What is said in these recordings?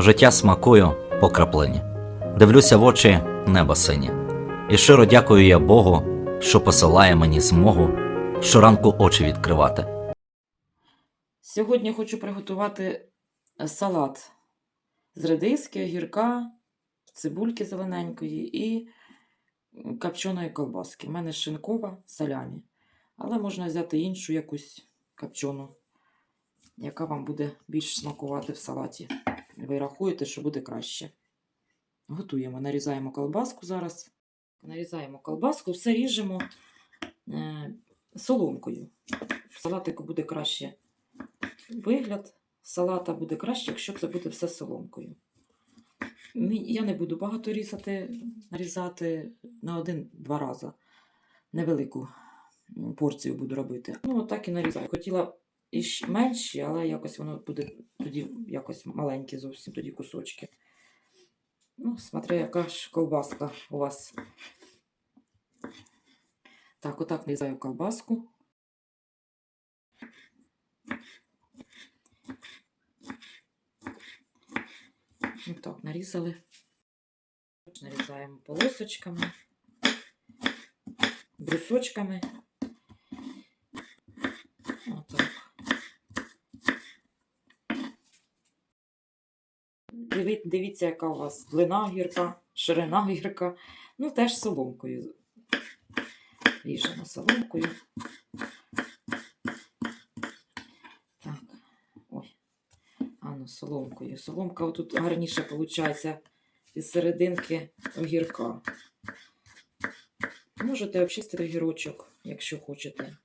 Життя смакую по краплині. Дивлюся в очі неба сині. І щиро дякую я Богу, що посилає мені змогу щоранку очі відкривати. Сьогодні хочу приготувати е, салат з редиски, огірка, цибульки зелененької і м, копченої колбаски. У мене шинкова салямі. Але можна взяти іншу якусь копчену, яка вам буде більш смакувати в салаті. Ви рахуєте, що буде краще. Готуємо, нарізаємо колбаску зараз. Нарізаємо колбаску, все ріжемо е, соломкою. Салатику буде краще вигляд салата буде краще, якщо це буде все соломкою. Я не буду багато різати, нарізати на один-два рази. Невелику порцію буду робити. Ну, отак і нарізаю. Хотіла і менші, але якось воно буде тоді якось маленькі зовсім тоді кусочки. Ну, смотря, яка ж ковбаска у вас. Так, отак нарізаю ковбаску. Так, нарізали. Нарізаємо полосочками, брусочками. Отак. Диви- Дивіться, яка у вас длина гірка, ширина гірка. Ну, теж соломкою. Ріжемо соломкою. Так. Ой. А ну, соломкою. Соломка отут гарніше виходить із серединки огірка. Можете обчистити огірочок, якщо хочете.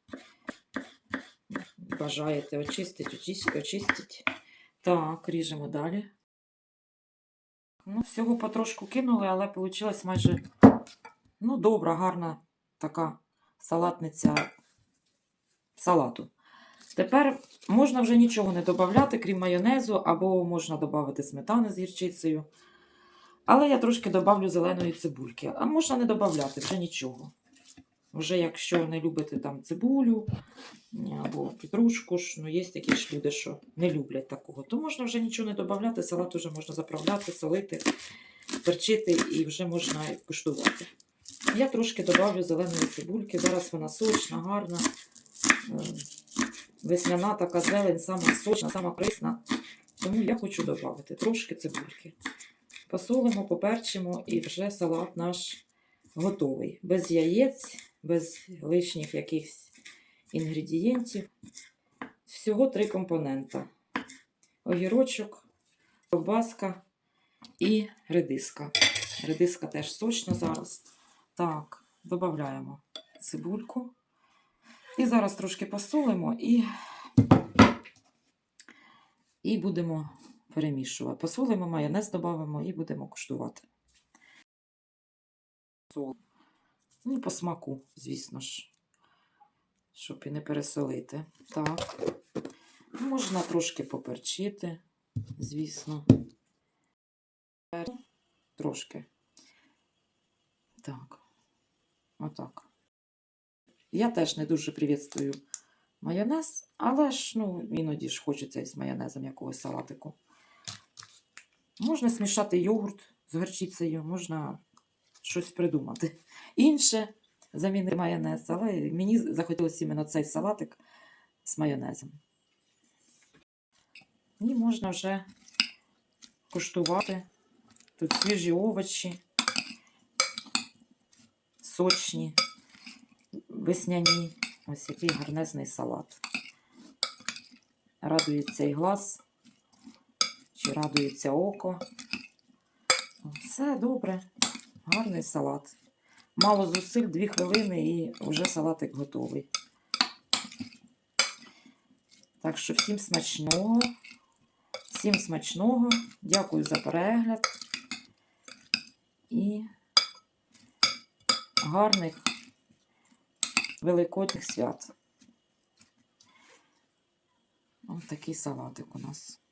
Бажаєте очистити, очистити, очистити. Так, ріжемо далі. Ну, всього потрошку кинули, але вийшла майже ну, добра, гарна така салатниця салату. Тепер можна вже нічого не додати, крім майонезу, або можна додати сметани з гірчицею. Але я трошки додавлю зеленої цибульки. А можна не додати вже нічого. Вже якщо не любите там цибулю або петрушку, ну є такі ж люди, що не люблять такого, то можна вже нічого не додати, салат вже можна заправляти, солити, перчити і вже можна куштувати. Я трошки додавлю зеленої цибульки. Зараз вона сочна, гарна. Весняна така зелень, сама сочна, сама корисна. Тому я хочу додати трошки цибульки. Посолимо, поперчимо і вже салат наш готовий. Без яєць, без лишніх якихось інгредієнтів. Всього три компонента: огірочок, ковбаска і редиска. Редиска теж сочна зараз. Так, додаємо цибульку. І зараз трошки посолимо і, і будемо перемішувати. Посолимо, майонез додамо і будемо куштувати. Сол. Ну, по смаку, звісно ж, щоб і не пересолити. Так. Можна трошки поперчити, звісно. Трошки. Так. Отак. Я теж не дуже привітствую майонез, але ж ну, іноді ж хочеться із майонезом якогось салатику. Можна смішати йогурт з горчицею, можна щось придумати. Інше замінити майонез, але мені захотілося іменно цей салатик з майонезом. І можна вже куштувати. Тут свіжі овочі, сочні весняні. Ось який гарнезний салат. Радується і глаз, чи радується око. Все добре, гарний салат. Мало зусиль, 2 хвилини і вже салатик готовий. Так що всім смачного. Всім смачного. Дякую за перегляд. І гарних Великодних свят. Ось такий салатик у нас.